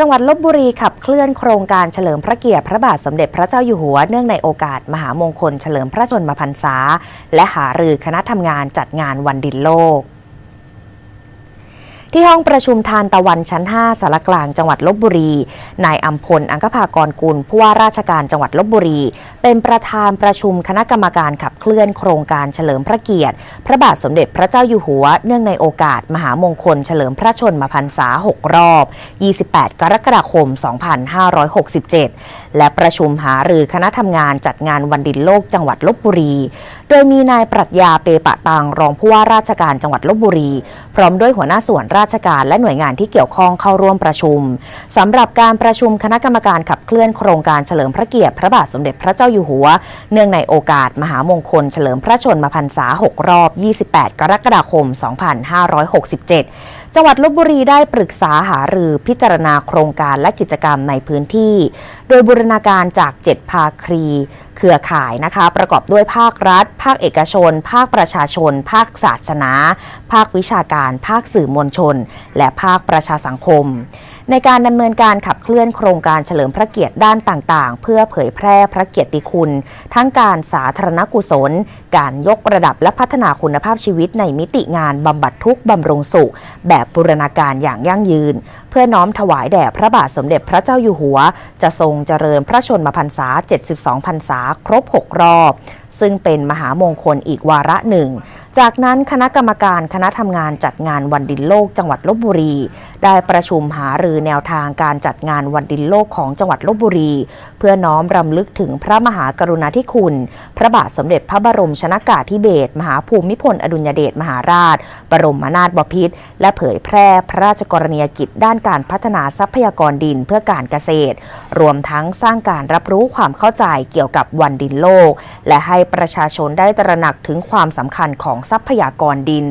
จังหวัดลบบุรีขับเคลื่อนโครงการเฉลิมพระเกียรติพระบาทสมเด็จพระเจ้าอยู่หัวเนื่องในโอกาสมหามงคลเฉลิมพระชนมพรรษา และหารือคณะทำงานจัดงานวันดินโลก ที่ห้องประชุมทานตะวันชั้น 5สารกลางจังหวัดลบบุรี นายอัมพล อังคภากรกุลผู้ว่าราชการจังหวัดลบบุรี เป็นประธานประชุมคณะกรรมการขับเคลื่อนโครงการเฉลิมพระเกียรติ พระบาทสมเด็จพระเจ้าอยู่หัว เนื่องในโอกาสมหามงคลเฉลิมพระชนมพรรษา 6 รอบ 28 กรกฎาคม 2567 และประชุมหารือคณะทำงานจัดงานวันดินโลกจังหวัดลบบุรี โดยมีนายปรัชญาเปปะตังรองผู้ว่าราชการจังหวัดลบบุรี พร้อมด้วยหัวหน้าส่วนราชการและหน่วยงานที่เกี่ยวข้องเข้าร่วมประชุมสำหรับการประชุมคณะกรรมการขับเคลื่อนโครงการเฉลิมพระเกียรติพระบาทสมเด็จพระเจ้าอยู่หัว เนื่องในโอกาสมหามงคลเฉลิมพระชนมพรรษา 6 รอบ 28 กรกฎาคม 2567 จังหวัดลบบุรีได้ปรึกษาหารือพิจารณาโครงการและกิจกรรมในพื้นที่ โดยบูรณาการจาก 7 ภาครีเครือข่ายนะคะ ประกอบด้วยภาครัฐ ภาคเอกชน ภาคประชาชน ภาคศาสนา ภาควิชาการ ภาคสื่อมวลชน และภาคประชาสังคม ในการดำเนินการขับเคลื่อนโครงการเฉลิมพระเกียรติด้านต่างๆ เพื่อเผยแพร่พระเกียรติคุณ ทั้งการสาธารณกุศล การยกระดับและพัฒนาคุณภาพชีวิตในมิติงานบำบัดทุกบำรุงสุข แบบบูรณาการอย่างยั่งยืน เพื่อน้อมถวายแด่พระบาทสมเด็จพระเจ้าอยู่หัว จะทรงเจริญพระชนมพรรษา 72 พรรษา ครบ 6 รอบ ซึ่งเป็นมหามงคลอีกวาระหนึ่ง จากนั้นคณะกรรมการคณะทำงานจัดงานวันดินโลกจังหวัดลบบุรี ได้ประชุมหารือแนวทางการจัดงานวันดินโลกของจังหวัดลบบุรี เพื่อน้อมรำลึกถึงพระมหากรุณาธิคุณ พระบาทสมเด็จพระบรมชนากาธิเบศรมหาภูมิพลอดุลยเดชมหาราช บรมนาถบพิตรและเผยแพร่พระราชกรณียกิจด้านการพัฒนาทรัพยากรดินเพื่อการเกษตร รวมทั้งสร้างการรับรู้ความเข้าใจเกี่ยวกับวันดินโลก และให้ประชาชนได้ตระหนักถึงความสำคัญของทรัพยากรดิน